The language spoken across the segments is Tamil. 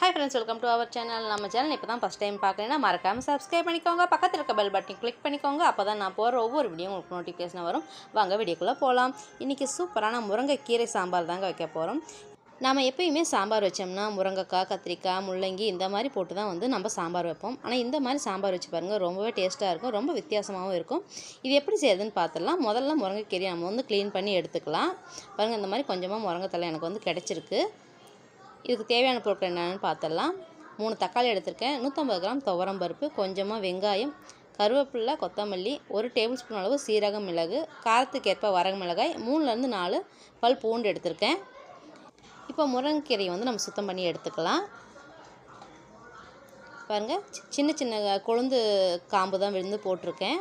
Hi friends welcome to our channel நம்ம சேனல் இப்போ தான் ஃபஸ்ட் டைம் பார்க்குறேன்னா மறக்காமல் சப்ஸ்கிரைப் பண்ணிக்கோங்க. பக்கத்தில் இருக்க பெல் பட்டன் கிளிக் பண்ணிக்கோங்க. அப்போ தான் நான் போகிற ஒவ்வொரு வீடியோ உங்களுக்கு நோட்டிஃபிகேஷன் வரும். வாங்க வீடியோக்குள்ளே போகலாம் இன்றைக்கி சூப்பரான முருங்கைக்கீரை சாம்பார் தாங்க வைக்க போகிறோம் நாம் எப்பயுமே சாம்பார் வச்சோம்னா முருங்கைக்காய் கத்திரிக்காய் முள்ளங்கி இந்த மாதிரி போட்டு தான் வந்து நம்ம சாம்பார் வைப்போம். ஆனால் இந்த மாதிரி சாம்பார் வச்சு பாருங்கள் ரொம்பவே டேஸ்ட்டாக இருக்கும் ரொம்ப வித்தியாசமாகவும் இருக்கும். இது எப்படி செய்யுதுன்னு பார்த்துடலாம் முதல்ல முருங்கைக்கீரை நம்ம வந்து க்ளீன் பண்ணி எடுத்துக்கலாம். பாருங்கள் இந்த மாதிரி கொஞ்சமாக முருங்கைத்தலை எனக்கு வந்து கிடச்சிருக்கு. இதுக்கு தேவையான பொருட்கள் என்னென்னு பார்த்துடலாம். மூணு தக்காளி எடுத்திருக்கேன். நூற்றம்பது கிராம் துவரம் பருப்பு கொஞ்சமாக வெங்காயம் கருவேப்பிலை கொத்தமல்லி ஒரு டேபிள் ஸ்பூன் அளவு சீரகம் மிளகு காரத்துக்கேற்ப வரக மிளகாய் மூணுலேருந்து நாலு பல் பூண்டு எடுத்திருக்கேன். இப்போ முருங்கைக்கீரையை வந்து நம்ம சுத்தம் பண்ணி எடுத்துக்கலாம். பாருங்கள் சி- சின்ன சின்ன கொழுந்து காம்பு தான் விழுந்து போட்டிருக்கேன்.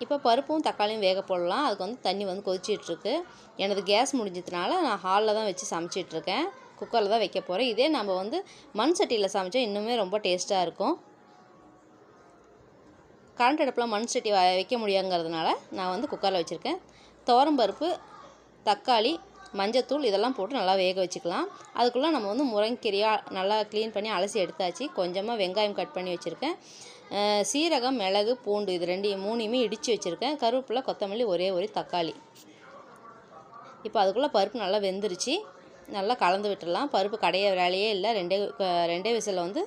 இப்போ பருப்பும் தக்காளியும் வேக போடலாம். அதுக்கு வந்து தண்ணி வந்து கொதிச்சிட்ருக்கு. எனது கேஸ் முடிஞ்சதுனால நான் ஹாலில் தான் வச்சு சமைச்சிட்ருக்கேன். குக்கரில் தான் வைக்க போகிறேன் இதே நம்ம வந்து மண் சட்டியில் சமைச்சா இன்னுமே ரொம்ப டேஸ்ட்டாக இருக்கும். கரண்ட் அடுப்பில் மண் சட்டி வ- வைக்க முடியாங்கிறதுனால நான் வந்து குக்கரில் வச்சுருக்கேன். துவரம் பருப்பு தக்காளி மஞ்சத்தூள் இதெல்லாம் போட்டு நல்லா வேக வச்சுக்கலாம். அதுக்குள்ளே நம்ம வந்து முருங்கைக்கீரையாக நல்லா க்ளீன் பண்ணி அலசி எடுத்தாச்சு. கொஞ்சமாக வெங்காயம் கட் பண்ணி வச்சுருக்கேன். சீரகம் மிளகு பூண்டு இது ரெண்டையும் மூணையுமே இடித்து வச்சுருக்கேன். கருவேப்பிலை கொத்தமல்லி ஒரே ஒரு தக்காளி. இப்போ அதுக்குள்ளே பருப்பு நல்லா வெந்துருச்சு. நல்லா கலந்து விட்டுடலாம். பருப்பு கடைய வேலையே இல்லை. ரெண்டே ரெண்டே விசிலில் வந்து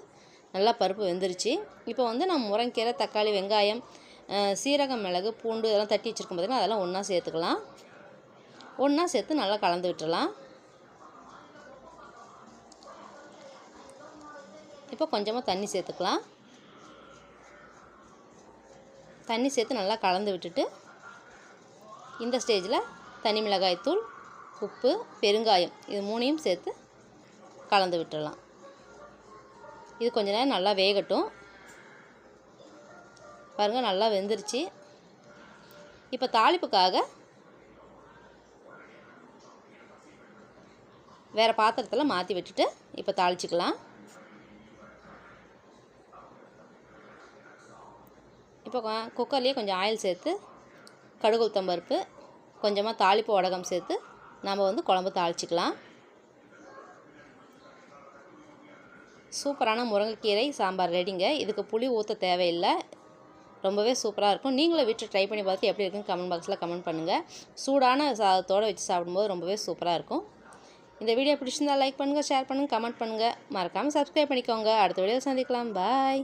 நல்லா பருப்பு வெந்துருச்சு. இப்போ வந்து நம்ம முரங்கீரை தக்காளி வெங்காயம் சீரகம் மிளகு பூண்டு இதெல்லாம் தட்டி வச்சுருக்கோம் பார்த்தீங்கன்னா அதெல்லாம் ஒன்றா சேர்த்துக்கலாம். ஒன்றா சேர்த்து நல்லா கலந்து விட்டுடலாம். இப்போ கொஞ்சமாக தண்ணி சேர்த்துக்கலாம். தண்ணி சேர்த்து நல்லா கலந்து விட்டுட்டு இந்த ஸ்டேஜில் தனி மிளகாய் தூள் உப்பு பெருங்காயம் இது மூணையும் சேர்த்து கலந்து விட்டுறலாம். இது கொஞ்ச நேரம் நல்லா வேகட்டும். பாருங்கள் நல்லா வெந்துருச்சு. இப்போ தாளிப்புக்காக வேறு பாத்திரத்தில் மாற்றி விட்டுட்டு இப்போ தாளிச்சிக்கலாம். இப்போ குக்கர்லேயே கொஞ்சம் ஆயில் சேர்த்து கடுகு உளுத்தம் பருப்பு கொஞ்சமாக தாளிப்பு உடகம் சேர்த்து நம்ம வந்து குழம்பு தாளிச்சிக்கலாம். சூப்பரான முருங்கைக்கீரை சாம்பார் ரெடிங்க. இதுக்கு புளி ஊற்ற தேவையில்லை. ரொம்பவே சூப்பராக இருக்கும். நீங்களும் வீட்டில் ட்ரை பண்ணி பார்த்து எப்படி இருக்குன்னு கமெண்ட் பாக்ஸில் கமெண்ட் பண்ணுங்கள் சூடான சாதத்தோடு வச்சு சாப்பிடும்போது ரொம்பவே சூப்பராக இருக்கும். இந்த வீடியோ பிடிச்சிருந்தா லைக் பண்ணுங்கள் ஷேர் பண்ணுங்கள் கமெண்ட் பண்ணுங்கள் மறக்காமல் சப்ஸ்கிரைப் பண்ணிக்கோங்க. அடுத்த வீடியோ சந்திக்கலாம். பாய்